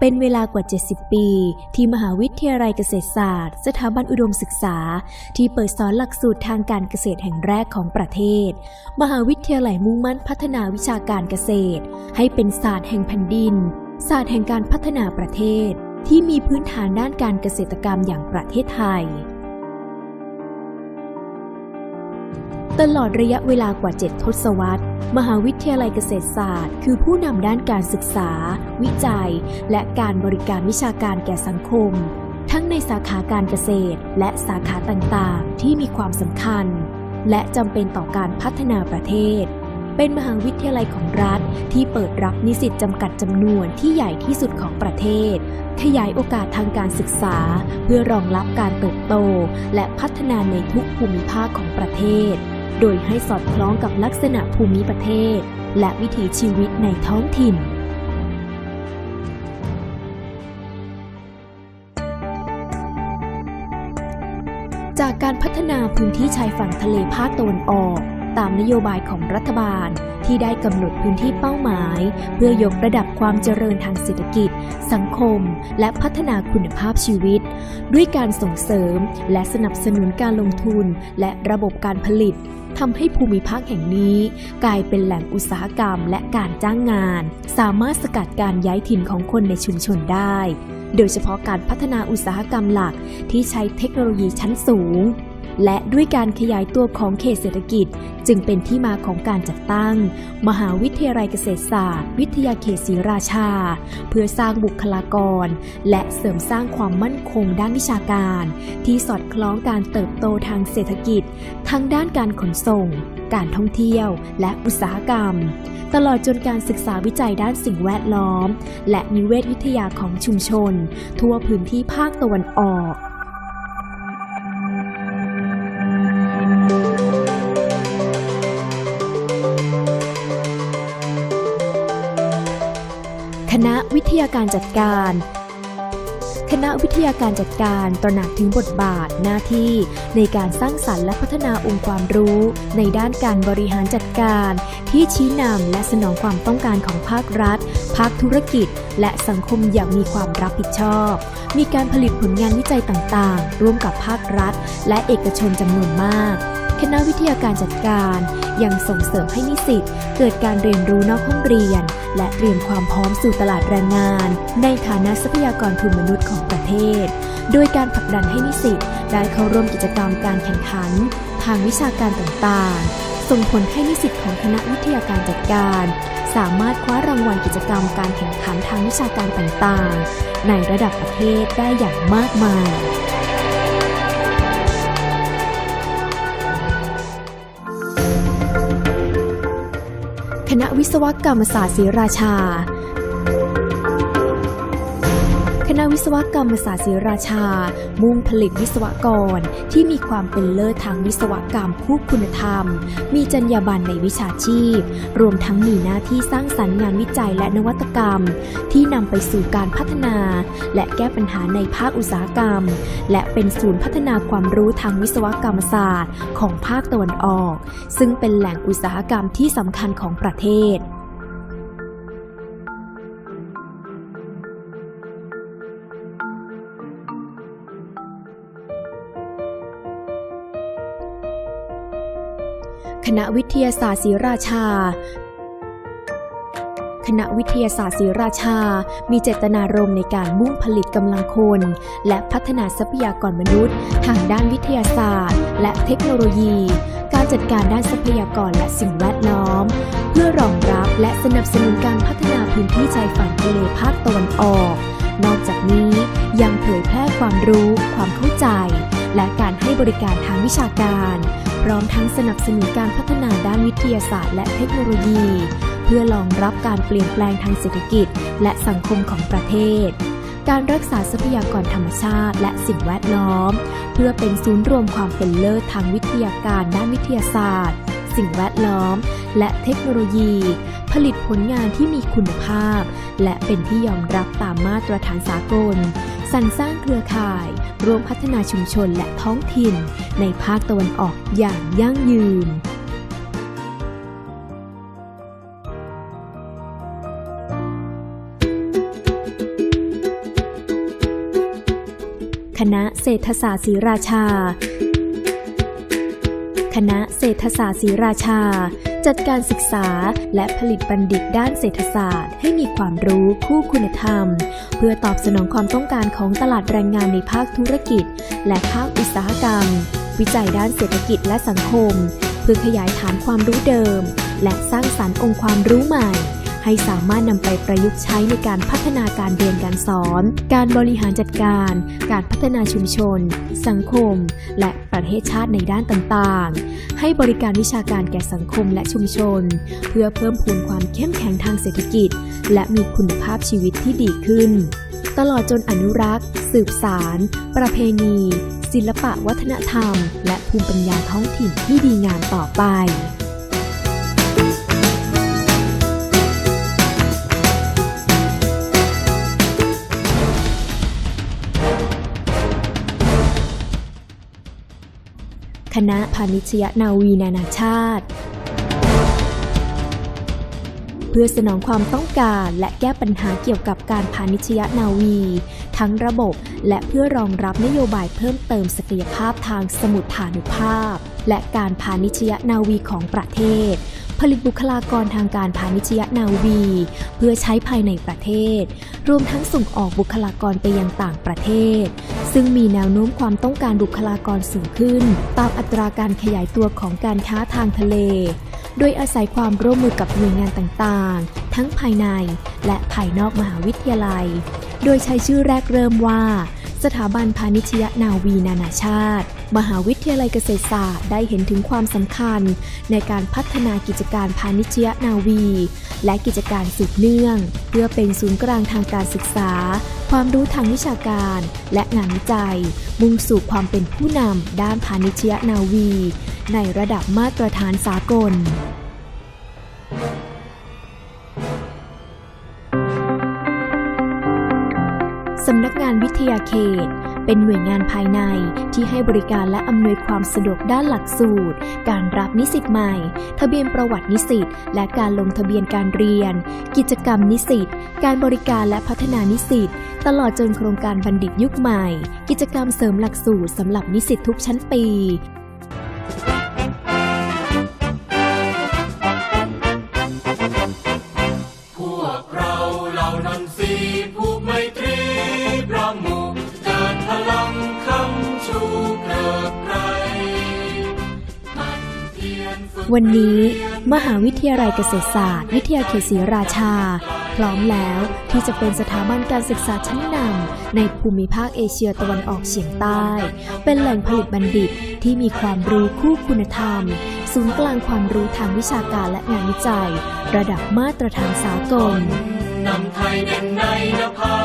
เป็นเวลากว่า 70 ปี ที่มหาวิทยาลัยเกษตรศาสตร์ สถาบันอุดมศึกษา ที่เปิดสอนหลักสูตรทางการเกษตรแห่งแรกของประเทศ มหาวิทยาลัยมุ่งมั่นพัฒนาวิชาการเกษตร ให้เป็นศาสตร์แห่งแผ่นดิน ศาสตร์แห่งการพัฒนาประเทศ ที่มีพื้นฐานด้านการเกษตรกรรมอย่างประเทศไทย ตลอดระยะเวลากว่า 7 ทศวรรษ มหาวิทยาลัยเกษตรศาสตร์ คือผู้นำด้านการศึกษา วิจัย และการบริการวิชาการแก่สังคม ทั้งในสาขาการเกษตร และสาขาต่างๆ ที่มีความสำคัญ และจำเป็นต่อการพัฒนาประเทศ เป็นมหาวิทยาลัยของรัฐที่เปิดรับนิสิตจำกัดจำนวนที่ใหญ่ที่สุดของประเทศ ขยายโอกาสทางการศึกษา เพื่อรองรับการเติบโต และพัฒนาในทุกภูมิภาคของประเทศ โดยให้สอดคล้องกับลักษณะภูมิประเทศ และวิถีชีวิตในท้องถิ่น จากการพัฒนาพื้นที่ชายฝั่งทะเลภาคตะวันออก ตามนโยบายของรัฐบาล ที่ได้กำหนดพื้นที่เป้าหมาย เพื่อยกระดับความเจริญทางเศรษฐกิจ สังคม และพัฒนาคุณภาพชีวิต ด้วยการส่งเสริม และสนับสนุนการลงทุน และระบบการผลิตทำให้ภูมิภาคแห่งนี้ กลายเป็นแหล่งอุตสาหกรรมและการจ้างงาน สามารถสกัดการย้ายถิ่นของคนในชุมชนได้ โดยเฉพาะการพัฒนาอุตสาหกรรมหลักที่ใช้เทคโนโลยีชั้นสูง และด้วยการขยายตัวของเขตเศรษฐกิจ จึงเป็นที่มาของการจัดตั้ง มหาวิทยาลัยเกษตรศาสตร์ วิทยาเขตศรีราชา เพื่อสร้างบุคลากร และเสริมสร้างความมั่นคงด้านวิชาการ ที่สอดคล้องการเติบโตทางเศรษฐกิจ ทั้งด้านการขนส่ง การท่องเที่ยว และอุตสาหกรรม ตลอดจนการศึกษาวิจัยด้านสิ่งแวดล้อม และนิเวศวิทยาของชุมชน ทั่วพื้นที่ภาคตะวันออก ยาการจัดการ คณะวิทยาการจัดการตระหนักถึงบทบาทหน้าที่ในการสร้างสรรค์และพัฒนาองค์ความรู้ ในด้านการบริหารจัดการ ที่ชี้นำและสนองความต้องการของภาครัฐ ภาคธุรกิจ และสังคมอย่างมีความรับผิดชอบ มีการผลิตผลงานวิจัยต่างๆ ร่วมกับภาครัฐ และเอกชนจำนวนมากคณะวิทยาการจัดการ ยังส่งเสริมให้นิสิตเกิดการเรียนรู้นอกห้องเรียน และเตรียมความพร้อมสู่ตลาดแรงงาน ในฐานะทรัพยากรทุนมนุษย์ของประเทศ โดยการผลักดันให้นิสิตได้เข้าร่วมกิจกรรมการแข่งขัน ทางวิชาการต่างๆ ส่งผลให้นิสิตของคณะวิทยาการจัดการ สามารถคว้ารางวัลกิจกรรมการแข่งขันทางวิชาการต่างๆ ในระดับประเทศได้อย่างมากมาย ณะวิศวกรรมศาสตร์ศรีราชา ณะวิศวกรรมศาสตร์ศรีราชา มุ่งผลิตวิศวกรที่มีความเป็นเลิศทางวิศวกรรมคู่คุณธรรม มีจรรยาบรรณในวิชาชีพ รวมทั้งมีหน้าที่สร้างสรรค์งานวิจัยและนวัตกรรม ที่นำไปสู่การพัฒนา และแก้ปัญหาในภาคอุตสาหกรรม และเป็นศูนย์พัฒนาความรู้ทางวิศวกรรมศาสตร์ ของภาคตะวันออก ซึ่งเป็นแหล่งอุตสาหกรรมที่สำคัญของประเทศ คณะวิทยาศาสตร์ศรีราชา คณะวิทยาศาสตร์ศรีราชา มีเจตนารมณ์ในการมุ่งผลิตกำลังคน และพัฒนาทรัพยากรมนุษย์ ทางด้านวิทยาศาสตร์ และเทคโนโลยี การจัดการด้านทรัพยากรและสิ่งแวดล้อม เพื่อรองรับและสนับสนุนการพัฒนาพื้นที่ชายฝั่งทะเลภาคตะวันออก นอกจากนี้ยังเผยแพร่ความรู้ ความเข้าใจ และการให้บริการทางวิชาการ พร้อมทั้งสนับสนุนการพัฒนาด้านวิทยาศาสตร์และเทคโนโลยี เพื่อรองรับการเปลี่ยนแปลงทางเศรษฐกิจ และสังคมของประเทศ การรักษาทรัพยากรธรรมชาติ และสิ่งแวดล้อม เพื่อเป็นศูนย์รวมความเป็นเลิศทางวิทยาการด้านวิทยาศาสตร์ สิ่งแวดล้อม และเทคโนโลยี ผลิตผลงานที่มีคุณภาพ และเป็นที่ยอมรับตามมาตรฐานสากล สรรสร้างเครือข่ายร่วมพัฒนาชุมชนและท้องถิ่น ในภาคตะวันออกอย่างยั่งยืนคณะเศรษฐศาสตร์ศรีราชา คณะเศรษฐศาสตร์ศรีราชา จัดการศึกษาและผลิตบัณฑิตด้านเศรษฐศาสตร์ ให้มีความรู้คู่คุณธรรม เพื่อตอบสนองความต้องการของตลาดแรงงานในภาคธุรกิจ และภาคอุตสาหกรรม วิจัยด้านเศรษฐกิจและสังคม เพื่อขยายฐานความรู้เดิม และสร้างสรรค์องค์ความรู้ใหม่ ให้สามารถนำไปประยุกต์ใช้ในการพัฒนาการเรียนการสอน การบริหารจัดการ การพัฒนาชุมชน สังคม และประเทศชาติในด้านต่างๆ ให้บริการวิชาการแก่สังคมและชุมชน เพื่อเพิ่มพูนความเข้มแข็งทางเศรษฐกิจ และมีคุณภาพชีวิตที่ดีขึ้น ตลอดจนอนุรักษ์ สืบสาร ประเพณี ศิลปะวัฒนธรรม และภูมิปัญญาท้องถิ่นที่ดีงามต่อไป คณะพาณิชยนาวีนานาชาติ เพื่อสนองความต้องการและแก้ปัญหาเกี่ยวกับการพาณิชยนาวี ทั้งระบบและเพื่อรองรับนโยบายเพิ่มเติมศักยภาพทางสมุทฐานุภาพ และการพาณิชยนาวีของประเทศ ผลิตบุคลากรทางการพาณิชยนาวี เพื่อใช้ภายในประเทศ รวมทั้งส่งออกบุคลากรไปยังต่างประเทศ ซึ่งมีแนวโน้มความต้องการบุคลากรสูงขึ้น ตามอัตราการขยายตัวของการค้าทางทะเล โดยอาศัยความร่วมมือกับหน่วยงานต่างๆ ทั้งภายในและภายนอกมหาวิทยาลัย โดยใช้ชื่อแรกเริ่มว่า สถาบันพาณิชยนาวีนานาชาติ มหาวิทยาลัยเกษตรศาสตร์ได้เห็นถึงความสำคัญ ในการพัฒนากิจการพาณิชยนาวี และกิจการสืบเนื่อง เพื่อเป็นศูนย์กลางทางการศึกษา ความรู้ทางวิชาการ และงานวิจัย มุ่งสู่ความเป็นผู้นำด้านพาณิชยนาวี ในระดับมาตรฐานสากลำนักงานวิทยาเขต เป็นหน่วยงานภายในที่ให้บริการและอำนวยความสะดวกด้านหลักสูตร การรับนิสิตใหม่ ทะเบียนประวัตินิสิต และการลงทะเบียนการเรียน กิจกรรมนิสิต การบริการและพัฒนานิสิต ตลอดจนโครงการบัณฑิตยุคใหม่ กิจกรรมเสริมหลักสูตรสำหรับนิสิตทุกชั้นปี วันนี้ มหาวิทยาลัยเกษตรศาสตร์ วิทยาเขตศรีราชา พร้อมแล้วที่จะเป็นสถาบันการศึกษาชั้นนำในภูมิภาคเอเชียตะวันออกเฉียงใต้ เป็นแหล่งผลิตบัณฑิตที่มีความรู้คู่คุณธรรม ศูนย์กลางความรู้ทางวิชาการและงานวิจัย ระดับมาตรฐานสากลนำไทยเด่นในนภา